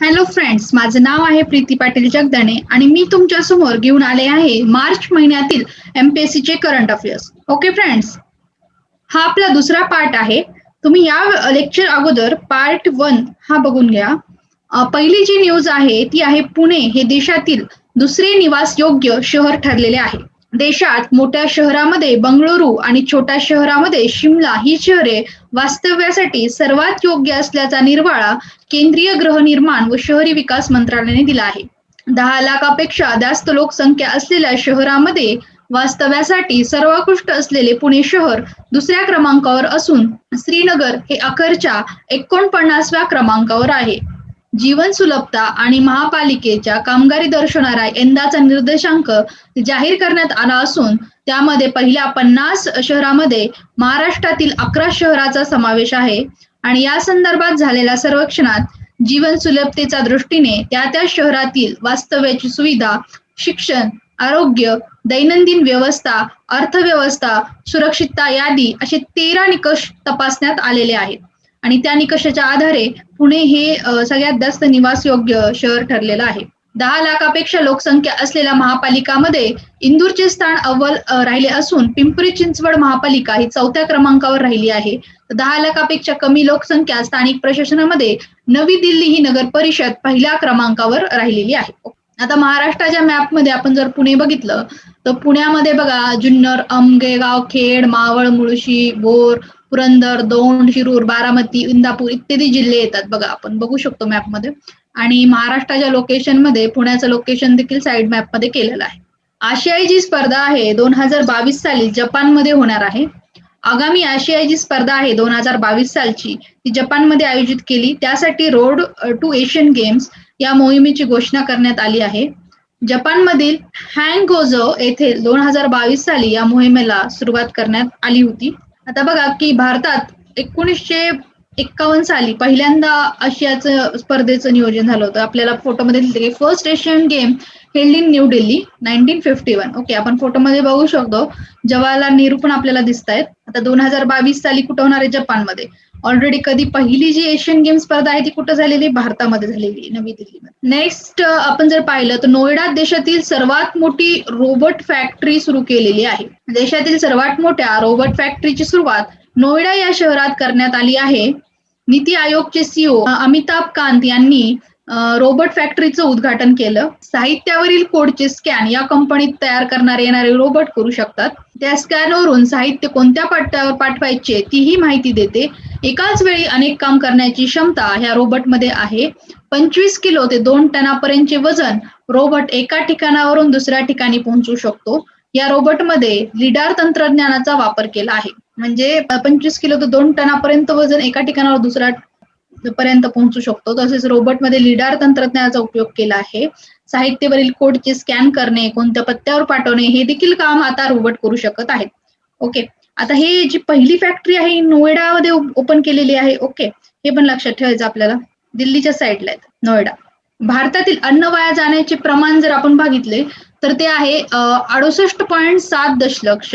Hello friends माझं नाव आहे प्रीती पाटील जगदाणे आणि मी तुमच्यासमोर घेऊन आले आहे मार्च महिन्यातील एमपीएससी चे करंट अफेअर्स ओके फ्रेंड्स हा आपला दुसरा पार्ट आहे. तुम्ही या लेक्चर अगोदर पार्ट वन हा बघून घ्या. पहिली जी न्यूज आहे ती आहे पुणे हे देशातील दुसरे निवास योग्य शहर ठरलेले आहे. देशात मोठ्या शहरामध्ये बंगळुरू आणि छोट्या शहरामध्ये शिमला ही शहरे वास्तव्यासाठी सर्वात योग्य असल्याचा निर्वाळा केंद्रीय गृहनिर्माण व शहरी विकास मंत्रालयाने दिला आहे. दहा लाखापेक्षा जास्त लोकसंख्या असलेल्या शहरामध्ये वास्तव्यासाठी सर्वोत्कृष्ट असलेले पुणे शहर दुसऱ्या क्रमांकावर असून श्रीनगर हे अखेरच्या एकोणपन्नासव्या क्रमांकावर आहे. जीवन सुलभता आणि महापालिकेच्या कामगारी दर्शवणारा यंदाचा निर्देशांक जाहीर करण्यात आला असून त्यामध्ये पहिल्या पन्नास शहरामध्ये महाराष्ट्रातील अकरा शहराचा समावेश आहे आणि या संदर्भात झालेल्या सर्वेक्षणात जीवन सुलभतेच्या दृष्टीने त्या त्या शहरातील वास्तव्याची सुविधा शिक्षण आरोग्य दैनंदिन व्यवस्था अर्थव्यवस्था सुरक्षितता यादी असे तेरा निकष तपासण्यात आलेले आहेत. आणि त्या निकषाच्या आधारे पुणे हे सगळ्यात जास्त निवास योग्य शहर ठरलेलं आहे. दहा लाखापेक्षा लोकसंख्या असलेल्या महापालिकामध्ये इंदूरचे स्थान अव्वल राहिले असून पिंपरी चिंचवड महापालिका ही चौथ्या क्रमांकावर राहिली आहे. दहा लाखापेक्षा कमी लोकसंख्या स्थानिक प्रशासनामध्ये नवी दिल्ली ही नगर परिषद पहिल्या क्रमांकावर राहिलेली आहे. आता महाराष्ट्राच्या मॅपमध्ये आपण जर पुणे बघितलं तर पुण्यामध्ये बघा जुन्नर अमगेगाव खेड मावळ मुळशी भोर पुरंदर दौंड शिरूर बारामती इंदापूर इत्यादी जिल्हे येतात. बघा आपण बघू शकतो मॅपमध्ये आणि महाराष्ट्राच्या लोकेशनमध्ये पुण्याचं लोकेशन देखील साईड मॅपमध्ये केलेलं आहे. आशियाई जी स्पर्धा आहे दोन हजार बावीस साली जपानमध्ये होणार आहे. आगामी आशियाई जी स्पर्धा आहे दोन हजार बावीस सालची ती जपानमध्ये आयोजित केली. त्यासाठी रोड टू एशियन गेम्स या मोहिमेची घोषणा करण्यात आली आहे. जपानमधील हँगोझो येथे दोन हजार बावीस साली या मोहिमेला सुरुवात करण्यात आली होती. आता बघा की भारतात एकोणीसशे एक्कावन्न साली पहिल्यांदा आशियाचं स्पर्धेचं नियोजन झालं होतं. आपल्याला फोटोमध्ये दिसते की first Asian game held in New Delhi nineteen fifty one okay आपण फोटोमध्ये बघू शकतो जवाहरलाल नेहरू पण आपल्याला दिसत आहेत आता दोन हजार बावीस साली कुठं होणार आहे जपानमध्ये? ऑलरेडी कधी पहिली जी एशियन गेम स्पर्धा आहे ती कुठं झालेली? भारतामध्ये झालेली नवी दिल्लीमध्ये. नेक्स्ट आपण जर पाहिलं तर नोएडा देशातील सर्वात मोठी रोबोट फॅक्टरी सुरू केलेली आहे. देशातील सर्वात मोठ्या रोबोट फॅक्टरीची सुरुवात नोएडा या शहरात करण्यात आली आहे. नीती आयोगचे सीओ अमिताभ कांत यांनी रोबोट फॅक्टरीचं उद्घाटन केलं. साहित्यावरील कोडचे स्कॅन या कंपनीत तयार करणारे येणारे रोबोट करू शकतात. त्या स्कॅनवरून साहित्य कोणत्या पट्ट्यावर पाठवायचे तीही माहिती देते. एकाच वेळी अनेक काम करण्याची क्षमता ह्या रोबोटमध्ये आहे. पंचवीस किलो ते दोन टनापर्यंतचे वजन रोबोट एका ठिकाणावरून दुसऱ्या ठिकाणी पोहोचू शकतो. या रोबोटमध्ये लिडार तंत्रज्ञानाचा वापर केला आहे. म्हणजे पंचवीस किलो ते दोन टनापर्यंत वजन एका ठिकाणावर दुसऱ्या पर्यंत पोहोचू शकतो. तसेच रोबोटमध्ये लिडार तंत्रज्ञानाचा उपयोग केला आहे. साहित्यावरील कोडचे स्कॅन करणे कोणत्या पत्त्यावर पाठवणे हे देखील काम आता रोबोट करू शकत आहेत. ओके आता हे जी पहिली फॅक्टरी आहे ही नोएडामध्ये ओपन केलेली आहे. ओके हे पण लक्षात ठेवायचं आपल्याला. दिल्लीच्या साईडला आहेत नोएडा. भारतातील अन्न वाया जाण्याचे प्रमाण जर आपण बघितले तर ते आहे अडुसष्ट पॉईंट सात दशलक्ष.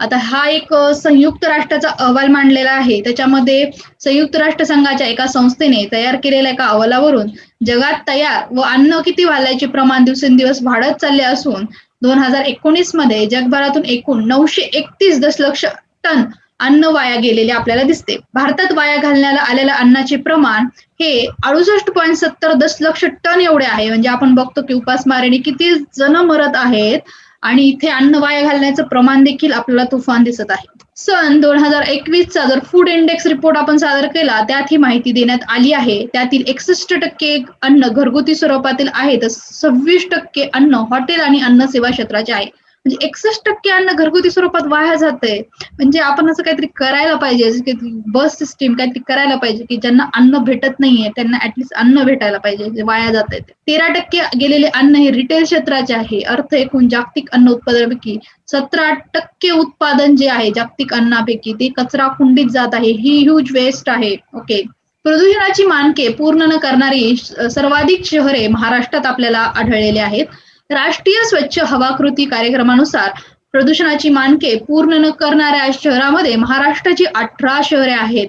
आता हा एक संयुक्त राष्ट्राचा अहवाल मांडलेला आहे. त्याच्यामध्ये संयुक्त राष्ट्र संघाच्या एका संस्थेने तयार केलेल्या एका अहवालावरून जगात तयार व अन्न किती वाढल्याचे प्रमाण दिवसेंदिवस वाढत चालले असून दोन हजार एकोणीसमध्ये जगभरातून एकूण नऊशे एकतीस दशलक्ष टन अन्न वाया गेलेले आपल्याला दिसते. भारतात वाया घालण्याला आलेल्या अन्नाचे प्रमाण हे अडुसष्ट पॉईंट सत्तर दशलक्ष टन एवढे आहे. म्हणजे आपण बघतो की उपासमारीने किती जण मरत आहेत. आणि इथे अन्न वाया घालण्याचं प्रमाण देखील आपल्याला तुफान दिसत आहे. सन दोन हजार एकवीसचा जर फूड इंडेक्स रिपोर्ट आपण सादर केला त्यात ही माहिती देण्यात आली आहे. त्यातील एकसष्ट टक्के अन्न घरगुती स्वरूपातील आहे तर सव्वीस टक्के अन्न हॉटेल आणि अन्न सेवा क्षेत्राचे आहे. म्हणजे एकसष्ट टक्के अन्न घरगुती स्वरूपात वाया जाते म्हणजे आपण असं काहीतरी करायला पाहिजे की बस सिस्टीम काहीतरी करायला पाहिजे की ज्यांना अन्न भेटत नाहीये त्यांना ऍटलिस्ट अन्न भेटायला पाहिजे जे वाया जात आहे तेरा टक्के गेलेले अन्न हे रिटेल क्षेत्राचे आहे. अर्थ एकूण जागतिक अन्न उत्पादनापैकी सतरा टक्के उत्पादन जे आहे जागतिक अन्नापैकी ते कचरा कुंडीत जात आहे. ही ह्यूज वेस्ट आहे. ओके प्रदूषणाची मानके पूर्ण न करणारी सर्वाधिक शहरे महाराष्ट्रात आपल्याला आढळलेली आहेत. राष्ट्रीय स्वच्छ हवा कृती कार्यक्रमानुसार प्रदूषणाची मानके पूर्ण न करणाऱ्या शहरामध्ये महाराष्ट्राची अठरा शहरे आहेत.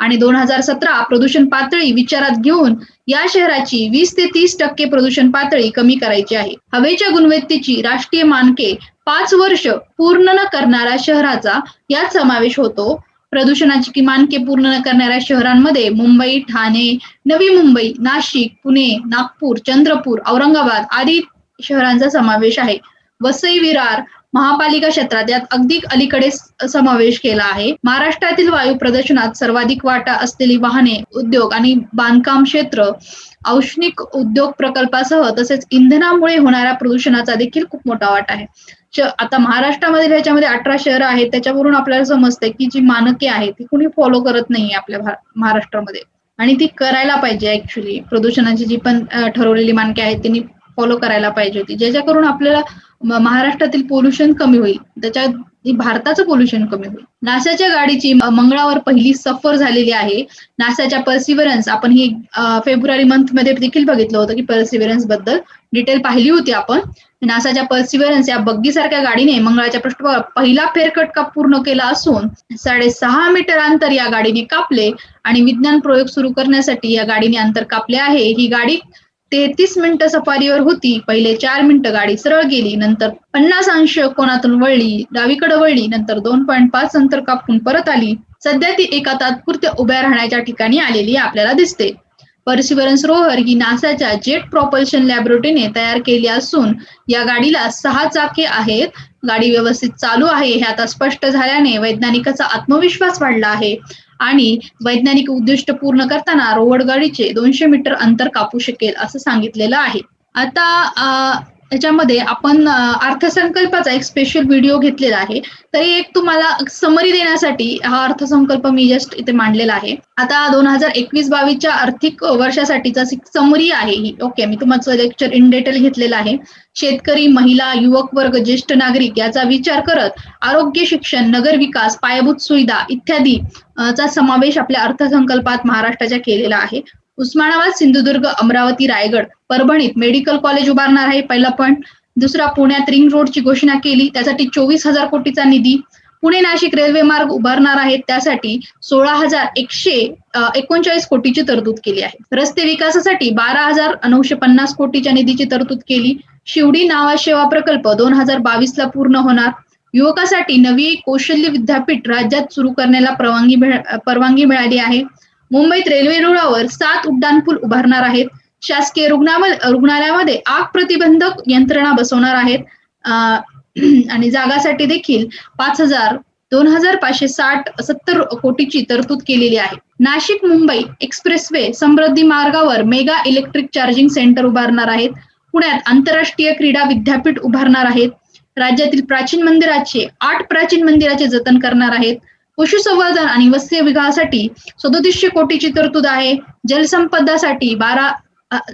आणि दोन हजार सतरा प्रदूषण पातळी विचारात घेऊन या शहराची वीस ते तीस टक्के प्रदूषण पातळी कमी करायची आहे. हवेच्या गुणवत्तेची राष्ट्रीय मानके पाच वर्ष पूर्ण न करणाऱ्या शहराचा यात समावेश होतो. प्रदूषणाची किमानके पूर्ण न करणाऱ्या शहरांमध्ये मुंबई ठाणे नवी मुंबई नाशिक पुणे नागपूर चंद्रपूर औरंगाबाद आदी शहरांचा समावेश आहे. वसई विरार महापालिका क्षेत्रात यात अगदी अलीकडे समावेश केला आहे. महाराष्ट्रातील वायू प्रदूषणात सर्वाधिक वाटा असलेली वाहने उद्योग आणि बांधकाम क्षेत्र औष्णिक उद्योग प्रकल्पासह तसेच इंधनामुळे होणाऱ्या प्रदूषणाचा देखील खूप मोठा वाटा आहे. आता महाराष्ट्रामध्ये ह्याच्यामध्ये अठरा शहर आहेत त्याच्यावरून आपल्याला समजतंय की जी मानके आहेत ती कुणी फॉलो करत नाहीये आपल्या महाराष्ट्रामध्ये. आणि ती करायला पाहिजे ऍक्च्युली प्रदूषणाची जी पण ठरवलेली मानके आहेत त्यांनी फॉलो करायला पाहिजे होती. ज्याच्याकरून आपल्याला महाराष्ट्रातील पोल्युशन कमी होईल. त्याच्यात भारताचं पोल्युशन कमी होईल. नासाच्या गाडीची मंगळावर पहिली सफर झालेली आहे. नासाच्या पर्सिवरन्स आपण ही फेब्रुवारी मंथमध्ये देखील बघितलं होतं की पर्सिवरन्सबद्दल डिटेल पाहिली होती आपण. नासाच्या पर्सिवरन्स या बग्गीसारख्या गाडीने मंगळाच्या पृष्ठभागावर पहिला फेरकटका पूर्ण केला असून साडेसहा मीटर अंतर या गाडीने कापले आणि विज्ञान प्रयोग सुरू करण्यासाठी या गाडीने अंतर कापले आहे. ही गाडी तेहतीस मिनिटं सफारीवर होती. पहिले चार मिनिटं गाडी सरळ गेली नंतर पन्नास अंश कोणातून वळली डावीकडे वळली नंतर दोन पॉईंट पाच अंतर कापून परत आली. सध्या ती एका तात्पुरत्या उभ्या राहण्याच्या ठिकाणी आलेली आपल्याला दिसते. पर्सिवरन्स रोहर ही नासाच्या जेट प्रॉपल्शन लॅबोरेटरीने तयार केली असून या गाडीला सहा चाके आहेत. गाडी व्यवस्थित चालू आहे हे आता स्पष्ट झाल्याने वैज्ञानिकाचा आत्मविश्वास वाढला आहे. आणि वैज्ञानिक उद्दिष्ट पूर्ण करताना रोवड गाडीचे दोनशे मीटर अंतर कापू शकेल असं सांगितलेलं आहे. आता याच्यामध्ये आपण अर्थसंकल्पाचा एक स्पेशल व्हिडिओ घेतलेला आहे. तरी एक तुम्हाला समरी देण्यासाठी हा अर्थसंकल्प मी जस्ट इथे मांडलेला आहे. आता दोन हजार एकवीस बावीसच्या आर्थिक वर्षासाठीचा समरी आहे ही. ओके मी तुम्हाला लेक्चर इन डिटेल घेतलेलं आहे. शेतकरी महिला युवक वर्ग ज्येष्ठ नागरिक याचा विचार करत आरोग्य शिक्षण नगर विकास पायाभूत सुविधा इत्यादी चा समावेश आपल्या अर्थसंकल्पात महाराष्ट्राच्या केलेला आहे. उस्मानाबाद सिंधुदुर्ग अमरावती रायगड परभणीत मेडिकल कॉलेज उभारणार आहे पहिला पॉईंट दुसरा पुण्यात रिंग रोडची घोषणा केली. त्यासाठी चोवीस हजार कोटीचा निधी. पुणे नाशिक रेल्वे मार्ग उभारणार आहेत. त्यासाठी सोळा हजार एकशे एकोणचाळीस कोटीची तरतूद केली आहे. रस्ते विकासासाठी बारा हजार नऊशे पन्नास कोटीच्या निधीची तरतूद केली. शिवडी नावा सेवा प्रकल्प दोन हजार बावीस ला पूर्ण होणार. युवकासाठी नवी कौशल्य विद्यापीठ राज्यात सुरू करण्याला परवानगी परवानगी मिळाली आहे. मुंबईत रेल्वे रुळावर सात उड्डाणपूल उभारणार आहेत. शासकीय रुग्णालयामध्ये आग प्रतिबंधक यंत्रणा बसवणार आहेत. आणि जागासाठी देखील पाच हजार दोन हजार पाचशे साठ सत्तर कोटीची तरतूद केलेली आहे. नाशिक मुंबई एक्सप्रेसवे समृद्धी मार्गावर मेगा इलेक्ट्रिक चार्जिंग सेंटर उभारणार आहेत. पुण्यात आंतरराष्ट्रीय क्रीडा विद्यापीठ उभारणार आहेत. राज्यातील प्राचीन मंदिराचे आठ प्राचीन मंदिराचे जतन करणार आहेत. पशुसंवर्धन आणि वस्त्र विभागासाठी सदोतीसशे कोटीची तरतूद आहे. जलसंपदासाठी बारा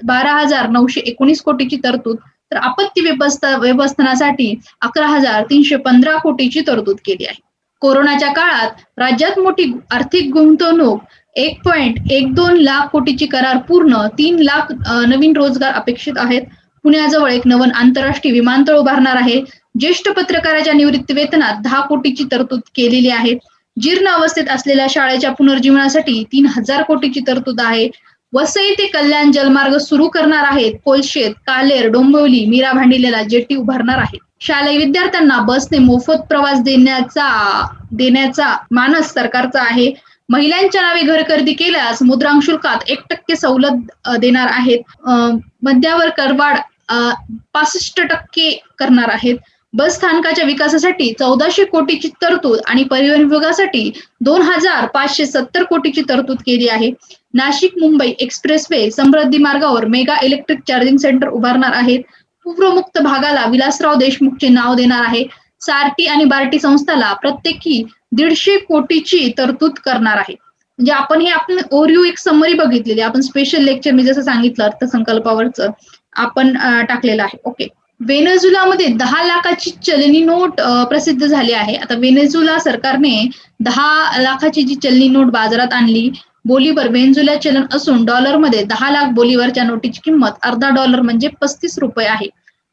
बारा हजार नऊशे एकोणीस कोटीची तरतूद. तर आपत्ती व्यवस्था व्यवस्थानासाठी अकरा हजार तीनशे पंधरा कोटीची तरतूद केली आहे. कोरोनाच्या काळात राज्यात मोठी आर्थिक गुंतवणूक एक पॉइंट एक दोन लाख कोटीची करार पूर्ण तीन लाख नवीन रोजगार अपेक्षित आहेत. पुण्याजवळ एक नवन आंतरराष्ट्रीय विमानतळ उभारणार आहे. ज्येष्ठ पत्रकाराच्या निवृत्ती वेतनात दहा कोटीची तरतूद केलेली आहे. जीर्ण अवस्थेत असलेल्या शाळेच्या पुनर्जीवनासाठी तीन हजार कोटीची तरतूद आहे. वसई ते कल्याण जलमार्ग सुरू करणार आहेत. कोलशेत कालेर डोंबिवली मीरा भांडिलेला जेटी उभारणार आहे शालेय विद्यार्थ्यांना बसने मोफत प्रवास देण्याचा देण्याचा मानस सरकारचा आहे. महिलांच्या नावे घर खरेदी केल्यास मुद्रांक शुल्कात एक टक्के सवलत देणार आहेत. मध्यावर करवाढ पासष्ट टक्के करणार आहेत. बस स्थानकाच्या विकासासाठी चौदाशे कोटीची तरतूद आणि परिवहन विभागासाठी दोन हजार पाचशे सत्तर कोटीची तरतूद केली आहे. नाशिक मुंबई एक्सप्रेसवे समृद्धी मार्गावर मेगा इलेक्ट्रिक चार्जिंग सेंटर उभारणार आहेत. पूर्वमुक्त भागाला विलासराव देशमुखचे नाव देणार आहे. सारटी आणि बार्टी संस्थाला प्रत्येकी दीडशे कोटीची तरतूद करणार आहे. म्हणजे आपण हे आपण ओरिओ एक समरी बघितलेली आपण स्पेशल लेक्चर मी जसं सांगितलं अर्थसंकल्पावरच आपण टाकलेलं आहे. ओके वेनेझुलामध्ये दहा लाखाची चलनी नोट प्रसिद्ध झाली आहे. आता वेनेझुला सरकारने दहा लाखाची जी चलनी नोट बाजारात आणली बोलीवर वेनेझुला चलन असून डॉलरमध्ये दहा लाख बोलीवरच्या नोटीची किंमत अर्धा डॉलर म्हणजे पस्तीस रुपये आहे.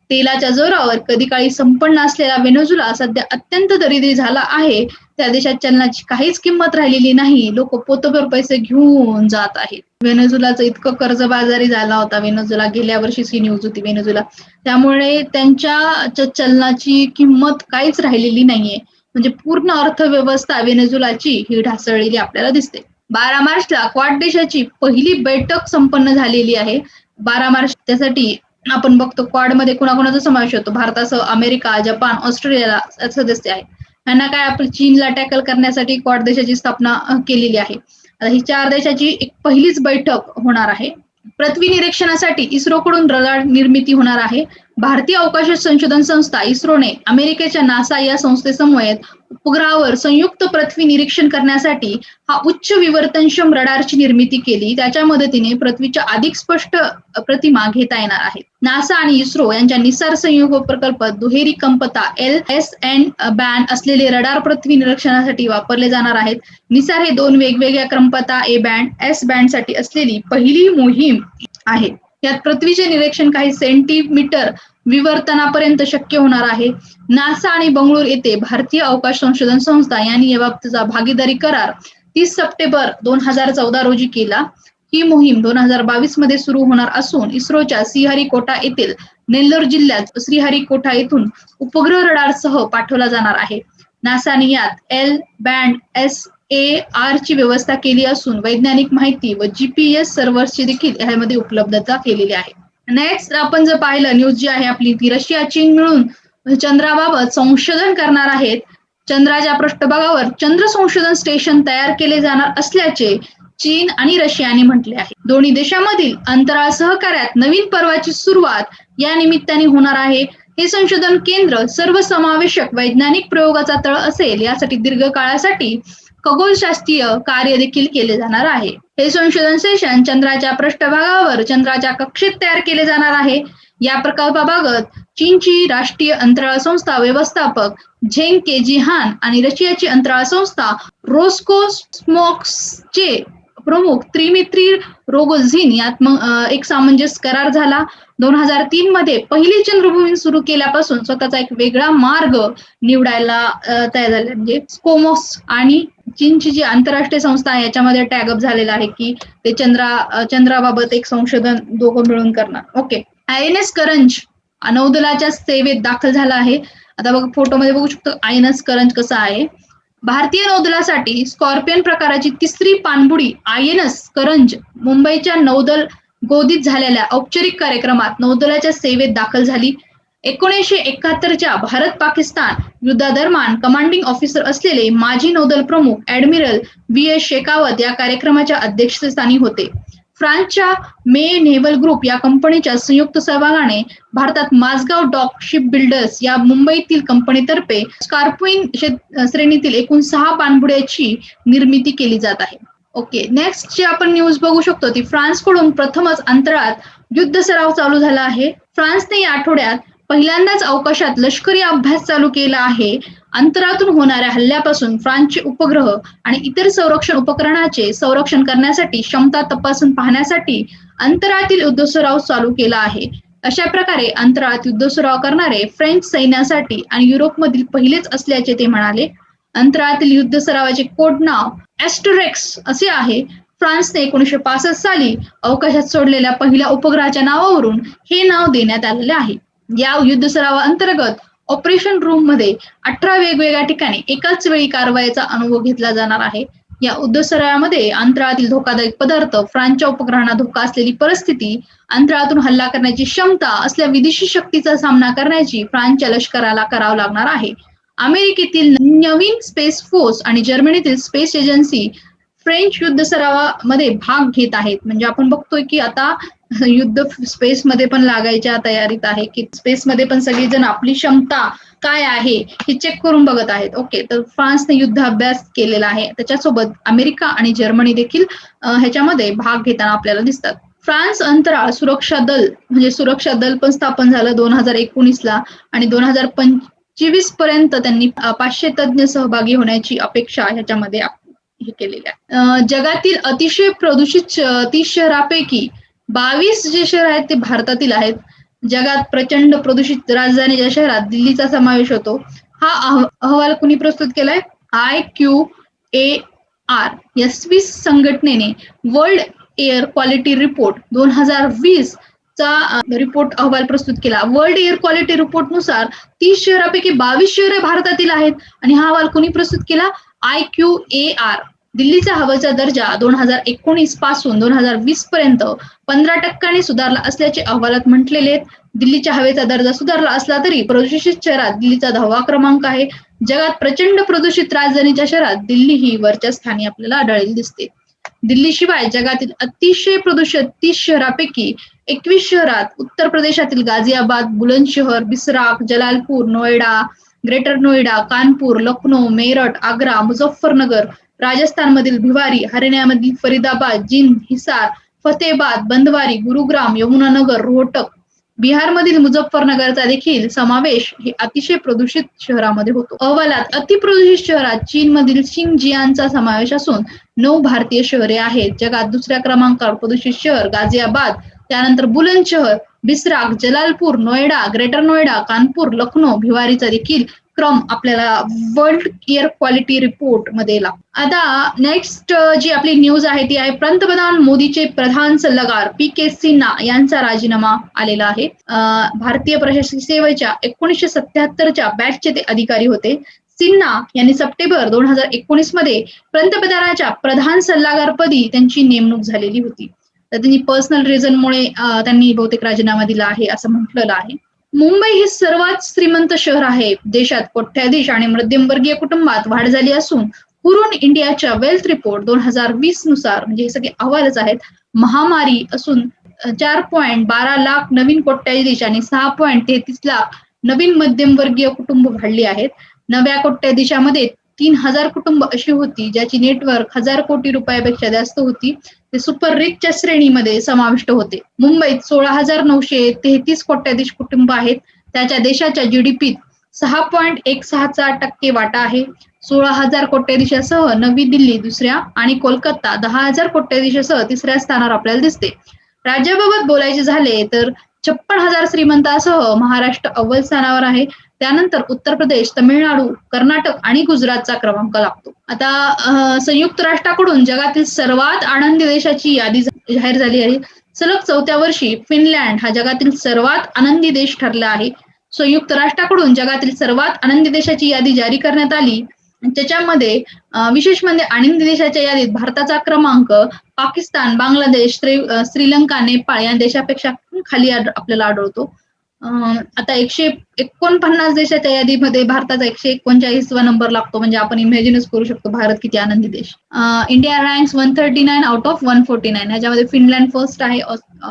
तेलाच्या जोरावर कधी काळी संपन्न असलेला वेनेझुला सध्या अत्यंत दरिद्री झाला आहे. त्या देशात चलनाची काहीच किंमत राहिलेली नाही. लोक पोतभर पैसे घेऊन जात आहेत. व्हेनेझुलाचं इतकं कर्जबाजारी झाला होता. व्हेनेझुला गेल्या वर्षीच ही न्यूज होती व्हेनेझुला त्यामुळे त्यांच्या चलनाची किंमत काहीच राहिलेली नाहीये. म्हणजे पूर्ण अर्थव्यवस्था व्हेनेझुलाची ही ढासळलेली आपल्याला दिसते. बारा मार्चला क्वाड देशाची पहिली बैठक संपन्न झालेली आहे. बारा मार्च त्यासाठी आपण बघतो क्वाडमध्ये कुणाकुणाचा समावेश होतो? भारतासह अमेरिका जपान ऑस्ट्रेलियाला सदस्य आहे यांना काय आपण चीनला टॅकल करण्यासाठी क्वाड देशाची स्थापना केलेली आहे. आता ही चार देशाची एक पहिलीच बैठक होणार आहे. पृथ्वी निरीक्षणासाठी इस्रोकडून रडार निर्मिती होणार आहे. भारतीय अवकाश संशोधन संस्था इस्रोने अमेरिकेच्या नासा या संस्थेसमवेत उपग्रहावर संयुक्त पृथ्वी निरीक्षण करण्यासाठी हा उच्च विवर्तनक्षम रडारची निर्मिती केली. त्याच्या मदतीने पृथ्वीच्या अधिक स्पष्ट प्रतिमा घेता येणार आहेत. नासा आणि इस्रो यांच्या निसार संयोग प्रकल्प दुहेरी कंपता एल एस एन बँड असलेले रडार पृथ्वी निरीक्षणासाठी वापरले जाणार आहेत. निसार हे दोन वेगवेगळ्या क्रमपता ए बँड एस बँडसाठी असलेली पहिली मोहीम आहे. यात पृथ्वीचे निरीक्षण काही सेंटीमीटर विवर्तनापर्यंत शक्य होणार आहे. नासा आणि बंगळूर येथे भारतीय अवकाश संशोधन संस्था यांनी याबाबतचा भागीदारी करार तीस सप्टेंबर दोन हजार चौदा रोजी केला. ही मोहीम दोन हजार बावीसमध्ये सुरू होणार असून इस्रोच्या श्रीहरिकोटा येथील नेल्लोर जिल्ह्यात श्रीहरिकोटा येथून उपग्रह रडार सह पाठवला जाणार आहे. नासाने यात L band S A R ची व्यवस्था केली असून वैज्ञानिक माहिती व जीपीएस सर्व्हर्सची देखील यामध्ये उपलब्धता केलेली आहे. नेक्स्ट आपण जर पाहिलं न्यूज जी आहे आपली ती रशिया चीन मिळून चंद्राबाबत संशोधन करणार आहेत. चंद्राच्या पृष्ठभागावर चंद्र संशोधन स्टेशन तयार केले जाणार असल्याचे चीन आणि रशियाने म्हटले आहे. दोन्ही देशामधील अंतराळ सहकार्यात नवीन पर्वाची सुरुवात या निमित्ताने होणार आहे. हे संशोधन केंद्र सर्वसमावेशक वैज्ञानिक प्रयोगाचा तळ असेल यासाठी दीर्घकाळासाठी खगोलशास्त्रीय कार्य देखील केले जाणार आहे. हे संशोधन सेशन चंद्राच्या पृष्ठभागावर चंद्राच्या कक्षेत तयार केले जाणार आहे. या प्रकल्पाबाबत चीनची राष्ट्रीय अंतराळ संस्था व्यवस्थापक झेंग केजिहान आणि रशियाची अंतराळ संस्था रोस्को स्मोक्स चे प्रमुख त्रिमित्री रोगोझिन यात मग एक सामंजस्य करार झाला. दोन हजार तीन मध्ये पहिली चंद्रभूमी सुरू केल्यापासून स्वतःचा एक वेगळा मार्ग निवडायला तयार झाला. म्हणजे स्कोमोस आणि चीनची जी आंतरराष्ट्रीय संस्था आहे याच्यामध्ये टॅगअप झालेला आहे की ते चंद्रा चंद्राबाबत एक संशोधन दोघं मिळून करणार. ओके. आय एन एस करंज नौदलाच्या सेवेत दाखल झाला आहे. आता बघ फोटोमध्ये बघू शकतो आय एन एस करंज कसा आहे. भारतीय नौदलासाठी स्कॉर्पियन प्रकाराची तिसरी पाणबुडी आय एन एस करंज मुंबईच्या नौदल गोदीत झालेल्या औपचारिक कार्यक्रमात नौदलाच्या सेवेत दाखल झाली. एकोणीसशे एकाहत्तरच्या भारत पाकिस्तान युद्धादरम्यान कमांडिंग ऑफिसर असलेले माजी नौदल प्रमुख ऍडमिरल बी एस शेकावत या कार्यक्रमाच्या अध्यक्षस्थानी होते. फ्रान्सच्या मे नेव्हल ग्रुप या कंपनीच्या संयुक्त सहभागाने भारतात माझगाव डॉक शिप बिल्डर्स या मुंबईतील कंपनीतर्फे स्कॉर्पिन श्रेणीतील एकूण सहा पाणबुड्याची निर्मिती केली जात आहे. ओके नेक्स्ट जी आपण न्यूज बघू शकतो ती फ्रान्सकडून प्रथमच अंतराळात युद्ध सराव चालू झाला आहे. फ्रान्सने या आठवड्यात पहिल्यांदाच अवकाशात लष्करी अभ्यास चालू केला आहे. अंतरातून होणाऱ्या हल्ल्यापासून फ्रान्सचे उपग्रह आणि इतर संरक्षण उपकरणाचे संरक्षण करण्यासाठी क्षमता तपासून पाहण्यासाठी अंतराळातील युद्ध सराव चालू केला आहे. अशा प्रकारे अंतराळात युद्ध सराव करणारे फ्रेंच सैन्यासाठी आणि युरोपमधील पहिलेच असल्याचे ते म्हणाले. अंतराळातील युद्ध सरावाचे कोड नाव ऍस्टरेक्स असे आहे. फ्रान्सने एकोणीसशे पासष्ट साली अवकाशात सोडलेल्या पहिल्या उपग्रहाच्या नावावरून हे नाव देण्यात आलेले आहे. या युद्ध सरावाअंतर्गत ऑपरेशन रूममध्ये अठरा वेगवेगळ्या ठिकाणी एकाच वेळी कारवाईचा अनुभव घेतला जाणार आहे. या युद्ध अंतराळातील धोकादायक पदार्थ फ्रान्सच्या उपग्रहांना धोका असलेली परिस्थिती अंतराळातून हल्ला करण्याची क्षमता असल्या विदेशी शक्तीचा सामना करण्याची फ्रान्सच्या लष्कराला करावं लागणार आहे. अमेरिकेतील नवीन स्पेस फोर्स आणि जर्मनीतील स्पेस एजन्सी फ्रेंच युद्ध सरावामध्ये भाग घेत आहेत. म्हणजे आपण बघतोय की आता युद्ध स्पेसमध्ये पण लागायच्या तयारीत आहे की स्पेसमध्ये पण सगळेजण आपली क्षमता काय आहे हे चेक करून बघत आहेत. ओके तर फ्रान्सने युद्ध अभ्यास केलेला आहे. त्याच्यासोबत अमेरिका आणि जर्मनी देखील ह्याच्यामध्ये भाग घेताना आपल्याला दिसतात. फ्रान्स अंतराळ सुरक्षा दल म्हणजे सुरक्षा दल पण स्थापन झालं दोन हजार एकोणीसला आणि दोन हजार पंचवीसपर्यंत त्यांनी पाचशे तज्ज्ञ सहभागी होण्याची अपेक्षा ह्याच्यामध्ये हे केलेले आहे. जगातील अतिशय प्रदूषित तीस शहरापैकी बावीस जे शहर आहेत ते भारतातील आहेत. जगात प्रचंड प्रदूषित राजधानी ज्या शहरात दिल्लीचा समावेश होतो हा अह- अहवाल कुणी प्रस्तुत केलाय? आय क्यू ए आर या स्विस संघटनेने वर्ल्ड एअर क्वालिटी रिपोर्ट दोन हजार वीस चा रिपोर्ट अहवाल प्रस्तुत केला. वर्ल्ड एअर क्वालिटी रिपोर्टनुसार तीस शहरापैकी बावीस शहरे भारतातील आहेत. आणि हा अहवाल कोणी प्रस्तुत केला? आय क्यू ए आर दिल्लीचा हवेचा दर्जा दोन हजार एकोणीसपासून दोन हजार वीस पर्यंत पंधरा टक्क्यांनी सुधारला असल्याचे अहवालात म्हटलेले आहेत. दिल्लीच्या हवेचा दर्जा सुधारला असला तरी प्रदूषित शहरात दिल्लीचा दहावा क्रमांक आहे. जगात प्रचंड प्रदूषित राजधानीच्या शहरात दिल्ली ही वरच्या स्थानी आपल्याला आढळलेली दिसते. दिल्लीशिवाय जगातील अतिशय प्रदूषित तीस शहरापैकी एकवीस शहरात उत्तर प्रदेशातील गाझियाबाद बुलंदशहर बिसराक जलालपूर नोएडा ग्रेटर नोएडा कानपूर लखनौ मेरठ आग्रा मुझफ्फरनगर राजस्थानमधील भिवारी हरियाणामधील फरीदाबाद जिंद हिसार फतेबाद बंदवारी गुरुग्राम यमुनानगर रोहटक. बिहारमधील मुझफ्फरनगरचा देखील समावेश हे अतिशय प्रदूषित शहरामध्ये होतो. अहवालात अतिप्रदूषित शहरात चीनमधील शिंगजियांचा समावेश असून नऊ भारतीय शहरे आहेत. जगात दुसऱ्या क्रमांकावर प्रदूषित शहर गाझियाबाद त्यानंतर बुलंदशहर बिसराग जलालपूर नोएडा ग्रेटर नोएडा कानपूर लखनौ भिवारीचा देखील क्रम आपल्याला वर्ल्ड एअर क्वालिटी रिपोर्टमध्ये लागतो आता नेक्स्ट जी आपली न्यूज आहे ती आहे पंतप्रधान मोदीचे प्रधान सल्लागार पी के सिन्हा यांचा राजीनामा आलेला आहे. भारतीय प्रशासकीय सेवेच्या एकोणीसशे सत्याहत्तरच्या बॅचचे ते अधिकारी होते. सिन्हा यांनी सप्टेंबर दोन हजार एकोणीसमध्ये पंतप्रधानाच्या प्रधान सल्लागारपदी त्यांची नेमणूक झालेली होती. तर त्यांनी पर्सनल रिझनमुळे त्यांनी बहुतेक राजीनामा दिला आहे असं म्हटलेलं आहे. मुंबई हे सर्वात श्रीमंत शहर आहे. देशात कोट्याधीश आणि मध्यमवर्गीय कुटुंबात वाढ झाली असून हुरून इंडियाच्या वेल्थ रिपोर्ट दोन हजार वीसनुसार म्हणजे हे सगळे अहवालच आहेत महामारी असून चार पॉईंट बारा लाख नवीन कोट्याधीश आणि सहा पॉईंट तेहतीस लाख नवीन मध्यमवर्गीय कुटुंब वाढली आहेत. नव्या कोट्याधीशामध्ये तीन हजार कुटुंब अशी होती ज्याची नेटवर्क हजार कोटी रुपयापेक्षा जास्त होती. ते सुपर रिचच्या श्रेणीमध्ये समाविष्ट होते. मुंबईत सोळा हजार नऊशे तेहतीस कोट्याधीश कुटुंब आहेत. त्याच्या देशाच्या जीडीपीत सहा पॉईंट एक सहाचा टक्के वाटा आहे. सोळा हजार कोट्याधीशासह नवी दिल्ली दुसऱ्या आणि कोलकाता दहा हजार कोट्याधीशासह तिसऱ्या स्थानावर आपल्याला दिसते. राज्याबाबत बोलायचे झाले तर छप्पन हजार श्रीमंतासह महाराष्ट्र अव्वल स्थानावर आहे. त्यानंतर उत्तर प्रदेश तमिळनाडू कर्नाटक आणि गुजरातचा क्रमांक लागतो. आता संयुक्त राष्ट्राकडून जगातील सर्वात आनंदी देशाची यादी जाहीर झाली आहे. सलग चौथ्या वर्षी फिनलँड हा जगातील सर्वात आनंदी देश ठरला आहे. संयुक्त राष्ट्राकडून जगातील सर्वात आनंदी देशाची यादी जारी करण्यात आली. त्याच्यामध्ये विशेष म्हणजे आनंदी देशाच्या यादीत भारताचा क्रमांक पाकिस्तान बांगलादेश श्रीलंका नेपाळ या देशापेक्षा खाली आपल्याला आढळतो. आता एकशे एकोणपन्नास देशाच्या यादीमध्ये भारताचा एकशे एकोणचाळीसवा नंबर लागतो. म्हणजे आपण इमॅजिनच करू शकतो भारत किती आनंदी देश. India ranks one thirty nine out of one forty nine ह्याच्यामध्ये फिनलँड फर्स्ट आहे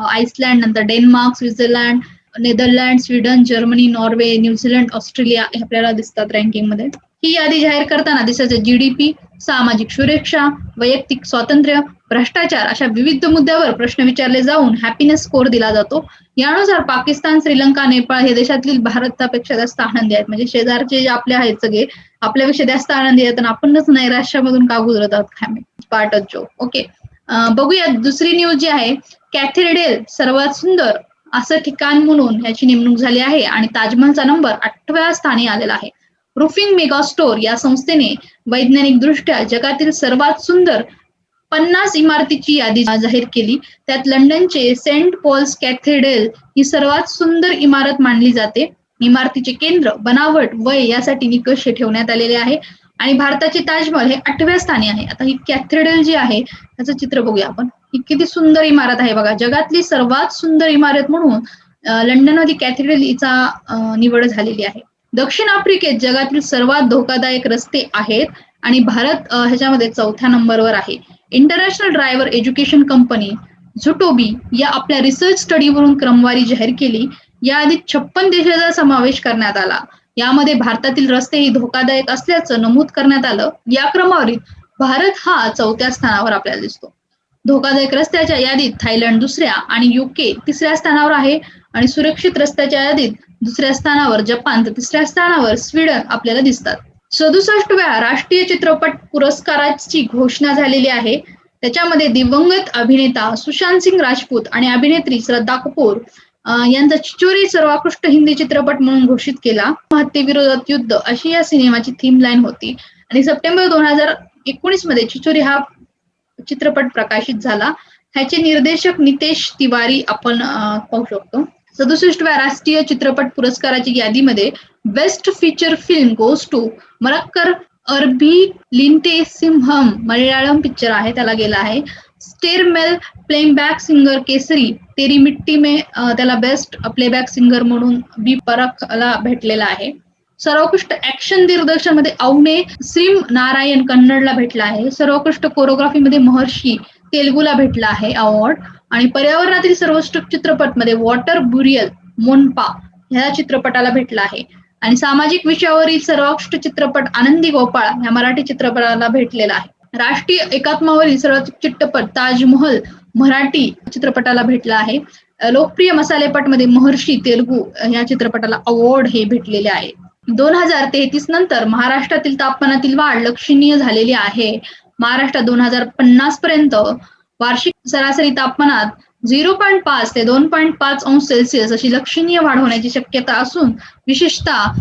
आईसलँड नंतर Denmark Switzerland Netherland Sweden Germany Norway New Zealand Australia हे आपल्याला दिसतात रँकिंगमध्ये ही यादी जाहीर करताना देशाचे जीडीपी सामाजिक सुरक्षा वैयक्तिक स्वातंत्र्य भ्रष्टाचार अशा विविध मुद्द्यावर प्रश्न विचारले जाऊन हॅपीनेस स्कोर दिला जातो. यानुसार पाकिस्तान श्रीलंका नेपाळ हे देशातील भारतापेक्षा जास्त आनंदी आहेत. म्हणजे शेजारचे जे आपले आहेत सगळे आपल्यापेक्षा जास्त आनंदी आहेत आणि आपणच नैराश्यामधून का गुजरत आहोत? पार्ट ऑफ जो ओके बघूया दुसरी न्यूज जी आहे. कॅथेड्रेल सर्वात सुंदर असं ठिकाण म्हणून याची नेमणूक झाली आहे आणि ताजमहलचा नंबर आठव्या स्थानी आलेला आहे. रुफिंग मेगा स्टोर या संस्थेने वैज्ञानिक दृष्ट्या जगातील सर्वात सुंदर पन्नास इमारतीची यादी जाहीर केली. त्यात लंडनचे सेंट पॉल्स कॅथेड्रल ही सर्वात सुंदर इमारत मानली जाते. इमारतीचे केंद्र बनावट वय यासाठी निकष ठेवण्यात आलेले आहे. आणि भारताचे ताजमहल हे आठव्या स्थानी आहे. आता ही कॅथेड्रल जी आहे त्याचं चित्र बघूया आपण. ही किती सुंदर इमारत आहे बघा. जगातली सर्वात सुंदर इमारत म्हणून लंडनमध्ये कॅथेड्रल हिचा निवड झालेली आहे. दक्षिण आफ्रिकेत जगातील सर्वात धोकादायक रस्ते आहेत आणि भारत ह्याच्यामध्ये चौथ्या नंबरवर आहे. International driver education company Zutobi या आपल्या रिसर्च स्टडीवरून क्रमवारी जाहीर केली. याआधी छप्पन देशाचा समावेश करण्यात आला. यामध्ये भारतातील रस्ते ही धोकादायक असल्याचं नमूद करण्यात आलं. या क्रमवारीत भारत हा चौथ्या स्थानावर आपल्याला दिसतो. धोकादायक रस्त्याच्या यादीत थायलंड दुसऱ्या आणि युके तिसऱ्या स्थानावर आहे आणि सुरक्षित रस्त्याच्या यादीत दुसऱ्या स्थानावर जपान तर तिसऱ्या स्थानावर स्वीडन आपल्याला दिसतात. सदुसष्टव्या राष्ट्रीय चित्रपट पुरस्काराची घोषणा झालेली आहे. त्याच्यामध्ये दिवंगत अभिनेता सुशांत सिंग राजपूत आणि अभिनेत्री श्रद्धा कपूर यांचा चिचोरी सर्वोत्कृष्ट हिंदी चित्रपट म्हणून घोषित केला. हत्येविरोधात युद्ध अशी या सिनेमाची थीम लाईन होती. आणि सप्टेंबर दोन हजार एकोणीसमध्ये चिचोरी हा चित्रपट प्रकाशित झाला. ह्याचे निर्देशक नितेश तिवारी आपण पाहू शकतो. सदुसष्टव्या राष्ट्रीय चित्रपट पुरस्काराच्या यादीमध्ये best feature film goes to Marakkar Arabi लिंटे Singham Malayalam picture आहे त्याला गेला आहे. स्टेरमेल प्लेबॅक सिंगर केसरी तेरी मिट्टी मे त्याला बेस्ट प्लेबॅक सिंगर म्हणून बी परखला भेटलेला आहे. सर्वोत्कृष्ट ऍक्शन दिग्दर्शनमध्ये अवने श्रीम नारायण कन्नडला भेटला आहे. सर्वोत्कृष्ट कोरिओग्राफीमध्ये महर्षी तेलगूला भेटला आहे अवॉर्ड आणि पर्यावरणातील सर्वोत्कृष्ट चित्रपटमध्ये वॉटर बुरियल मोनपा ह्या चित्रपटाला भेटला आहे. आणि सामाजिक विषयावरील सर्वोत्कृष्ट चित्रपट आनंदी गोपाळ ह्या मराठी चित्रपटाला भेटलेला आहे. राष्ट्रीय एकात्मावरील सर्वोच्च चित्रपट ताजमहल मराठी चित्रपटाला भेटला आहे. लोकप्रिय मसालेपटमध्ये महर्षी तेलगू या चित्रपटाला अवॉर्ड हे भेटलेले आहे. दोन हजार तेहतीस नंतर महाराष्ट्रातील तापमानातील वाढ लक्षणीय झालेली आहे. महाराष्ट्रात दोन हजार पन्नास पर्यंत वार्षिक सरासरी तापमानात झिरो पॉईंट पाच ते दोन पॉईंट पाच अंश सेल्सिअस अशी लक्षणीय वाढ होण्याची शक्यता असून विशेषतः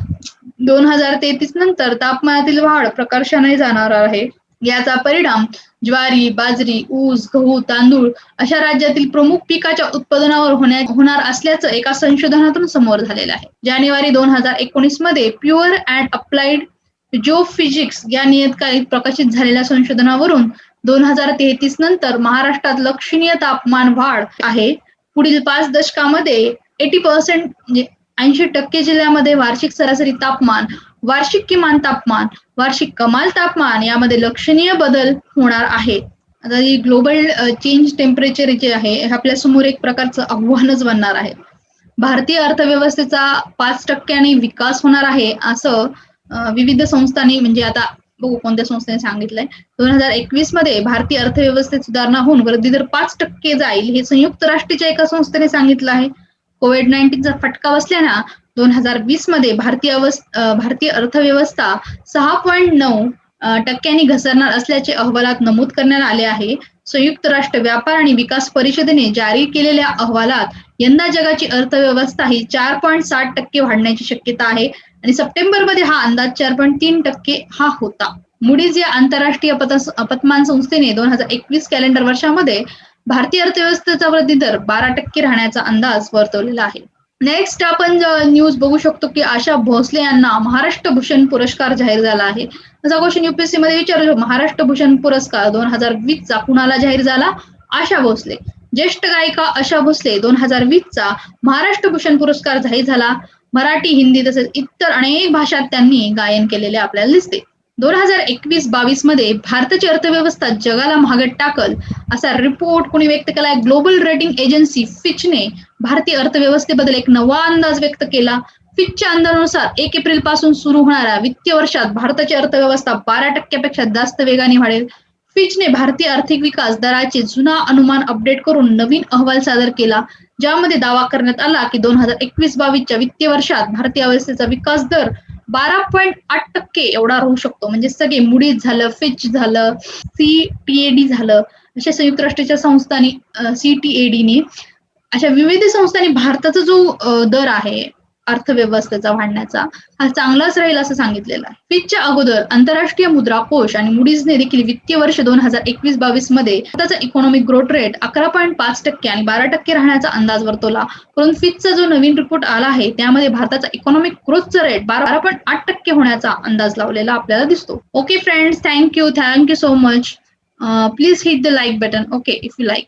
दोन हजार तेहतीस नंतर तापमानातील वाढ प्रकर्षाने जाणार आहे. याचा परिणाम ज्वारी बाजरी ऊस गहू तांदूळ अशा राज्यातील प्रमुख पिकाच्या उत्पादनावर होण्या होणार असल्याचं एका संशोधनातून समोर झालेलं आहे. जानेवारी दोन हजार एकोणीसमध्ये प्युअर अँड अप्लाइड जो फिजिक्स या नियतकालिक प्रकाशित झालेल्या संशोधनावरून दोन हजार तेहतीस नंतर महाराष्ट्रात लक्षणीय तापमान वाढ आहे. पुढील पाच दशकामध्ये एटी पर्सेंट म्हणजे ऐंशी टक्के जिल्ह्यामध्ये वार्षिक सरासरी तापमान वार्षिक किमान तापमान वार्षिक कमाल तापमान यामध्ये लक्षणीय बदल होणार आहे. आता ही ग्लोबल चेंज टेम्परेचर जे आहे हे आपल्यासमोर एक प्रकारचं आव्हानच बनणार आहे. भारतीय अर्थव्यवस्थेचा पाच टक्क्याने विकास होणार आहे असं विविध संस्थांनी म्हणजे आता बघू कोणत्या संस्थेने सांगितलंय. दोन हजार एकवीसमध्ये भारतीय अर्थव्यवस्थेत सुधारणा होऊन वृद्धी दर पाच टक्के जाईल हे संयुक्त राष्ट्राच्या एका संस्थेने सांगितलं आहे. कोविड नाईन्टीनचा फटका बसल्यानं दोन हजार वीसमध्ये भारतीय भारतीय अर्थव्यवस्था सहा पॉईंट नऊ टक्क्यांनी घसरणार असल्याचे अहवालात नमूद करण्यात आले आहे. संयुक्त राष्ट्र व्यापार आणि विकास परिषदेने जारी केलेल्या अहवालात यंदा जगाची अर्थव्यवस्था ही चार पॉईंट साठ टक्के वाढण्याची शक्यता आहे. आणि सप्टेंबरमध्ये हा अंदाज चार पॉईंट तीन टक्के हा होता. मुडीज या आंतरराष्ट्रीय अपतमान संस्थेने दोन हजार एकवीस कॅलेंडर वर्षामध्ये भारतीय अर्थव्यवस्थेचा वृद्धी दर बारा टक्के राहण्याचा अंदाज वर्तवलेला आहे. नेक्स्ट आपण न्यूज बघू शकतो की आशा भोसले यांना महाराष्ट्र भूषण पुरस्कार जाहीर झाला आहे. असा क्वेश्चन युपीएससी मध्ये विचारलो महाराष्ट्र भूषण पुरस्कार दोन हजार वीस चा कुणाला जाहीर झाला? आशा भोसले. ज्येष्ठ गायिका आशा भोसले दोन हजार वीस चा महाराष्ट्र भूषण पुरस्कार जाहीर झाला. मराठी हिंदी तसेच इतर अनेक भाषात त्यांनी गायन केलेले आपल्याला दिसते. दोन हजार एकवीस बावीसमध्ये भारताची अर्थव्यवस्था जगाला महागत टाकल असा रिपोर्ट कोणी व्यक्त केलाय? ग्लोबल रेटिंग एजन्सी फिचने भारतीय अर्थव्यवस्थेबद्दल एक नवा अंदाज व्यक्त केला. फिचच्या अंदाजानुसार एक एप्रिलपासून सुरू होणाऱ्या वित्तीय वर्षात भारताची अर्थव्यवस्था बारा टक्क्यापेक्षा जास्त वेगाने वाढेल. फिचने भारतीय आर्थिक विकास दराचे जुना अनुमान अपडेट करून नवीन अहवाल सादर केला ज्यामध्ये दावा करण्यात आला की दोन हजार एकवीस बावीसच्या वित्तीय वर्षात भारतीय अवस्थेचा विकास दर बारा पॉईंट आठ टक्के एवढा राहू शकतो. म्हणजे सगळे मुडीज झालं फिच झालं सी टी ए डी झालं अशा संयुक्त राष्ट्राच्या संस्थांनी सी टी ए डीने अशा विविध संस्थांनी भारताचा जो दर आहे अर्थव्यवस्थेचा वाढण्याचा. हा चांगलाच राहील असं सांगितलेलं आहे. फिचच्या अगोदर आंतरराष्ट्रीय मुद्रा कोष आणि मुडीजने देखील वित्तीय वर्ष दोन हजार एकवीस बावीसमध्ये भारताचा इकॉनॉमिक ग्रोथ रेट अकरा पॉईंट पाच टक्के आणि बारा टक्के राहण्याचा अंदाज वर्तवला. परंतु फिचचा जो नवीन रिपोर्ट आला आहे त्यामध्ये भारताचा इकॉनॉमिक ग्रोथचा रेट बारा पॉईंट आठ टक्के होण्याचा अंदाज लावलेला आपल्याला दिसतो. Okay friends thank you thank you so much please hit the like button okay if you like